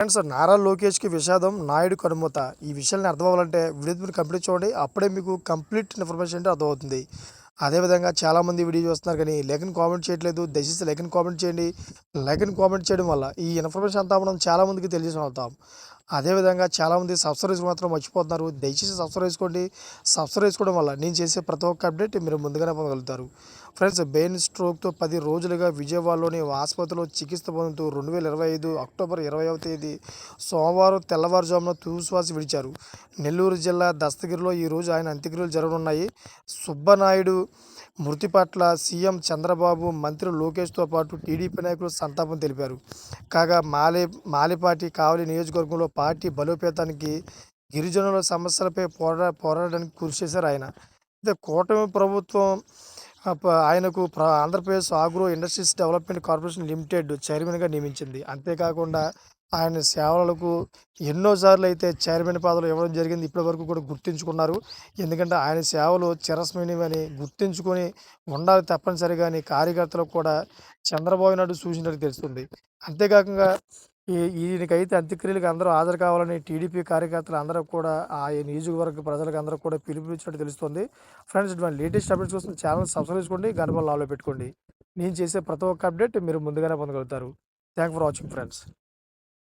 Friends Nara లోకేష్కి విషాదం నాయుడు కనుమూత. ఈ విషయాన్ని అర్థం అవ్వాలంటే వీడియో మీరు కంప్లీట్ చూడండి. అప్పుడే మీకు కంప్లీట్ ఇన్ఫర్మేషన్ అంటే అర్థమవుతుంది. అదేవిధంగా చాలామంది వీడియో చూస్తున్నారు కానీ లైక్ని కామెంట్ చేయట్లేదు. దయచేసి లైక్ని కామెంట్ చేయండి. లైక్ని కామెంట్ చేయడం వల్ల ఈ ఇన్ఫర్మేషన్ అంతా మనం చాలామందికి తెలియజేసి అవుతాం అదేవిధంగా చాలామంది సబ్స్క్రైబ్ మాత్రం మర్చిపోతున్నారు. దయచేసి సబ్స్క్రైబ్ చేసుకోండి. సబ్స్క్రైబ్ చేసుకోవడం వల్ల నేను చేసే ప్రతి ఒక్క అప్డేట్ మీరు ముందుగానే పొందగలుగుతారు. ఫ్రెండ్స్ బెయిన్ స్ట్రోక్తో పది రోజులుగా విజయవాడలోని ఆసుపత్రిలో చికిత్స పొందుతూ రెండు వేల ఇరవై ఐదు అక్టోబర్ ఇరవైవ తేదీ సోమవారం తెల్లవారుజామున తూశ్వాస విడిచారు. నెల్లూరు జిల్లా దస్తగిరిలో ఈరోజు ఆయన అంత్యక్రియలు జరగనున్నాయి. సుబ్బనాయుడు మృతి పట్ల సీఎం చంద్రబాబు మంత్రి లోకేష్తో పాటు టీడీపీ నాయకులు సంతాపం తెలిపారు. కాగా మాలే మాలిపాటి కావలి నియోజకవర్గంలో పార్టీ బలోపేతానికి గిరిజనుల సమస్యలపై పోరా పోరాడడానికి కృషి చేశారు ఆయన. అయితే కూటమి ప్రభుత్వం ప- ఆయనకు Andhra Pradesh agro industries development corporation limited చైర్మన్గా నియమించింది. అంతేకాకుండా ఆయన సేవలకు ఎన్నోసార్లు అయితే చైర్మన్ పదవులు ఇవ్వడం జరిగింది. ఇప్పటి వరకు కూడా గుర్తించుకున్నారు. ఎందుకంటే ఆయన సేవలు చిరస్మరణీయమని గుర్తించుకొని ఉండాలి తప్పనిసరిగా అని కార్యకర్తలకు కూడా చంద్రబాబు నాయుడు సూచించినట్టు తెలుస్తుంది. అంతేకాకుండా ఈ ఈయనకైతే అంత్యక్రియలకు అందరూ హాజరు కావాలని టీడీపీ కార్యకర్తలు అందరూ కూడా ఆ నియోజకవర్గ ప్రజలకు అందరూ కూడా పిలుపునిచ్చినట్టు తెలుస్తుంది. ఫ్రెండ్స్ ఇటువంటి లేటెస్ట్ అప్డేట్స్ కోసం ఛానల్ సబ్స్క్రైబ్ చేసుకోండి గనబల్ లాలో పెట్టుకోండి. నేను చేసే ప్రతి ఒక్క అప్డేట్ మీరు ముందుగానే పొందగలుగుతారు. Thank for watching friends.